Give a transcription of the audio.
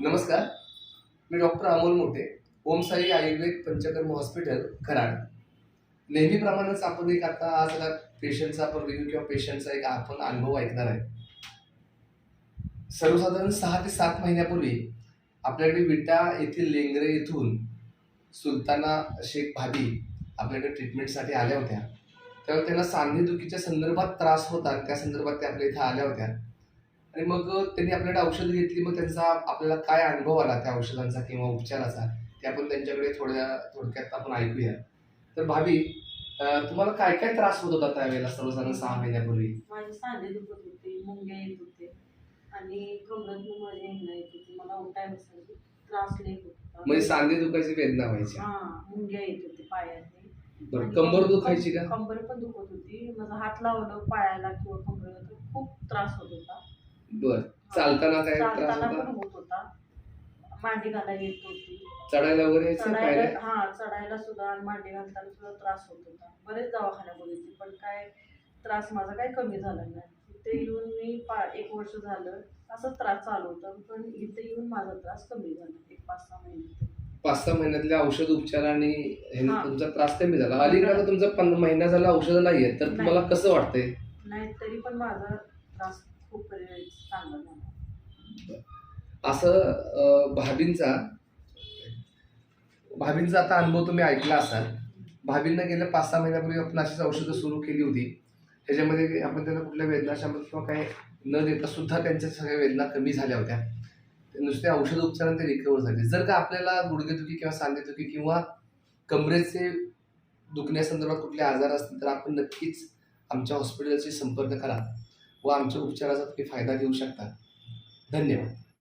नमस्कार. मी doctor Amol Mothe Om Sai Ayurved Panchakarma hospital Karad नेहमीप्रमाणेच आपण एक आता आज पेशंटचा आपण रिव्ह्यू किंवा पेशंटचा एक आपण अनुभव ऐकणार आहे. सर्वसाधारण सहा ते सात महिन्यापूर्वी आपल्याकडे विटा येथील लेंगरे येथून सुलताना शेख भाभी आपल्याकडे ट्रीटमेंटसाठी आल्या होत्या. त्यावेळी त्यांना सांधेदुखीच्या संदर्भात त्रास होता त्या संदर्भात त्या आपल्या इथे आल्या होत्या. आणि मग त्यांनी आपल्याकडे औषध घेतली मग त्यांचा आपल्याला काय अनुभव आला त्या औषधांचा किंवा उपचाराचा ते आपण त्यांच्याकडे थोड्या थोडक्यात आपण ऐकूया. तर भाभी तुम्हाला काय काय त्रास होत होता त्यावेळेला सर्वसाधारण सहा महिन्यापूर्वी? माझे सांधे दुखत होते मुंग्या येत होते आणि कमरात येत होती. मला उठाय बसायची त्रास लई होत होता. म्हणजे सांधे दुखायची वेदना व्हायची. हा मुंग्या येत होते पायात बरं कंबर दुखायची का? कंबर पण दुखत होती. माझा हात लावलं पायाला किंवा कंबरला तर खूप त्रास होत होता. बर. चालताना काय त्रास चालताना होता? पण होत होता. मांडी घालायला येत होती. चढायला वगैरे यायचं चढायला पायऱ्या हा चढायला सुद्धा आणि मांडी घालताना सुद्धा त्रास होत होता. बरेच दवाखान्या बघितले पण काय त्रास माझा काही कमी झाला नाही. इथे येऊन मी पा एक वर्ष झालं असं त्रास चालू होता पण इथे येऊन माझा त्रास कमी झाला एक पाच सहा महिन्यात. पाच सहा महिन्यातल्या औषध उपचाराने ह्याने हा. तुमचा त्रास कमी झाला. अलीकडे आता तुमचा पंधरा महिना झाला औषध नाहीये तर. तुम्हाला कसं वाटतंय? नाही तरी पण माझा त्रास खूप चांगला झाला असं भाभींचा भाभींचा आता अनुभव तुम्ही ऐकला असाल. भाभींना गेल्या पाच सहा महिन्यापूर्वी आपण अशीच औषधं सुरू केली होती. त्याच्यामध्ये आपण त्यांना कुठल्या वेदनाशामध्ये किंवा काय न देता सुद्धा त्यांच्या सगळ्या वेदना कमी झाल्या होत्या. नुसत्या औषध उपचाराने ते रिकवर झाले. जर का आपल्याला गुडघेदुखी किंवा सांधेदुखी किंवा कमरेचे दुखण्यासंदर्भात कुठले आजार असतील तर आपण नक्कीच आमच्या हॉस्पिटलशी संपर्क करा. व आमच्या उपचाराचा तुम्ही फायदा घेऊ शकता. धन्यवाद.